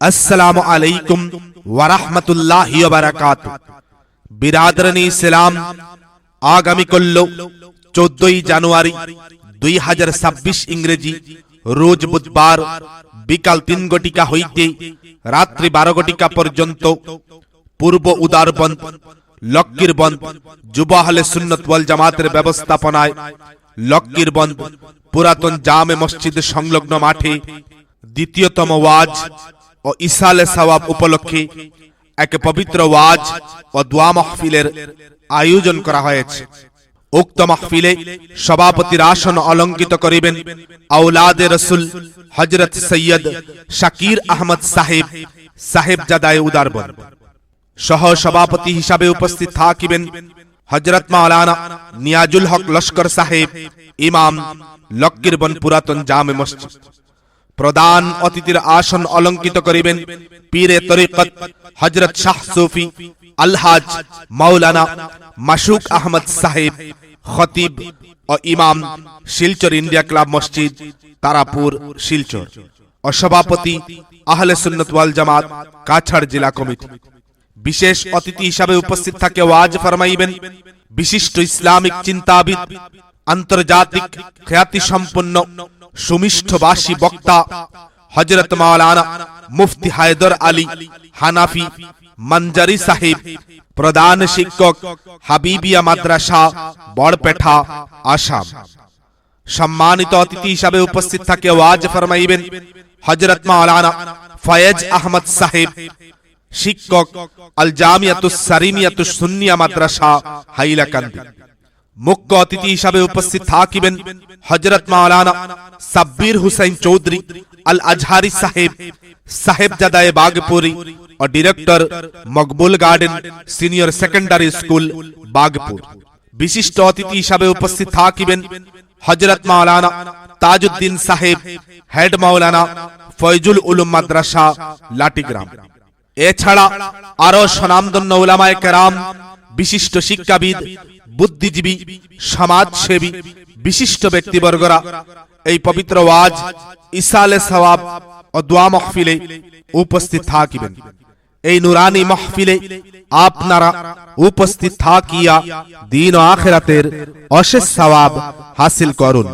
আসসালামু আলাইকুম ওয়ারাহমাতুল্লাহি ওয়া বারাকাতুহু বিরাদরানি ইসলাম আগামী করল চোদ্দই জানুয়ারি দুই হাজার ছাব্বিশ ইংরেজি রোজ বুধবার বিকাল তিন গটিকা হইতে রাত্রি বারো গটিকা পর্যন্ত পূর্ব উদারবন্দ লক্কির বন্ধ যুব আহলে সুন্নত ওয়াল জামাতের ব্যবস্থাপনায় লক্কির বন্ধ পুরাতন জামে মসজিদ সংলগ্ন মাঠে দ্বিতীয়তম ওয়াজ ও ইসালে সওয়াব উপলক্ষে এক পবিত্র ওয়াজ ও দোয়া মাহফিলের আয়োজন করা হয়েছে। উক্ত মাহফিলে সভাপতির আসন অলঙ্কিত করিবেন আউলাদে রসুল হজরত সৈয়দ শাকির আহমদ সাহেব সাহেব জাদায় উদারবন সহ সভাপতি হিসাবে উপস্থিত থাকিবেন হজরত মাওলানা নিয়াজুল হক লস্কর সাহেব, ইমাম লক্কিরবন পুরাতন জামে মসজিদ। প্রধান অতিথির আসন অলঙ্কিত করিবেন পীরে তরিকত হজরত শাহ সুফি, আলহাজ মাওলানা মাসুক আহমদ সাহেব, খতিব ও ইমাম শিলচর ইন্ডিয়া ক্লাব মসজিদ, তারাপুর, শিলচর। ও সভাপতি আহলে সুন্নত ওয়াল জামাত, কাছাড় জেলা কমিটি। বিশেষ অতিথি হিসাবে উপস্থিত থাকে ওয়াজ ফরমাইবেন বিশিষ্ট ইসলামিক চিন্তাবিদ, আন্তর্জাতিক খ্যাতি সম্পন্ন সুমিষ্ঠবাসী বক্তা হজরত মাওলানা মুফতি হায়দর আলী হানাফি মঞ্জারি সাহেব, প্রধান শিক্ষক হাবিবিয়া মাদ্রাসা, বড়পেঠা, আসাম। সম্মানিত অতিথি হিসাবে উপস্থিত থাকে ওয়াজ ফরমাইবেন হজরত মাওলানা ফয়েজ আহমদ সাহেব, শিক্ষক আল জামিয়াতুস সারিমিয়াতুস সুন্নিয়া মাদ্রাসা, হাইলাকান্দি। মুখ্য অতিথি হিসাবে উপস্থিত থাকিবেন হজরত মাওলানা সাব্বির হুসাইন চৌধুরী আল আজহারি সাহেব সাহেব জাদায়ে বাগপুরি ও director Maqbool garden senior secondary school Bagpur. বিশিষ্ট অতিথি হিসাবে উপস্থিত থাকিবেন হজরত মাওলানা তাজউদ্দিন সাহেব, হেড মাওলানা ফয়জুল উলুম মাদ্রাসা, লাটিগ্রাম। এছাড়া আরও স্বনামধন্য উলামায়ে কেরাম, বিশিষ্ট শিক্ষাবিদ বুদ্ধিজীবী, সমাজসেবী, বিশিষ্ট ব্যক্তিবর্গরা এই পবিত্র ওয়াজ ইসালে সওয়াব ও দোয়া মহফিলে উপস্থিত থাকিবেন। এই নুরানি মহফিলে আপনারা উপস্থিত থাকিয়া দিন আখেরাতের অশেষ সওয়াব হাসিল করুন।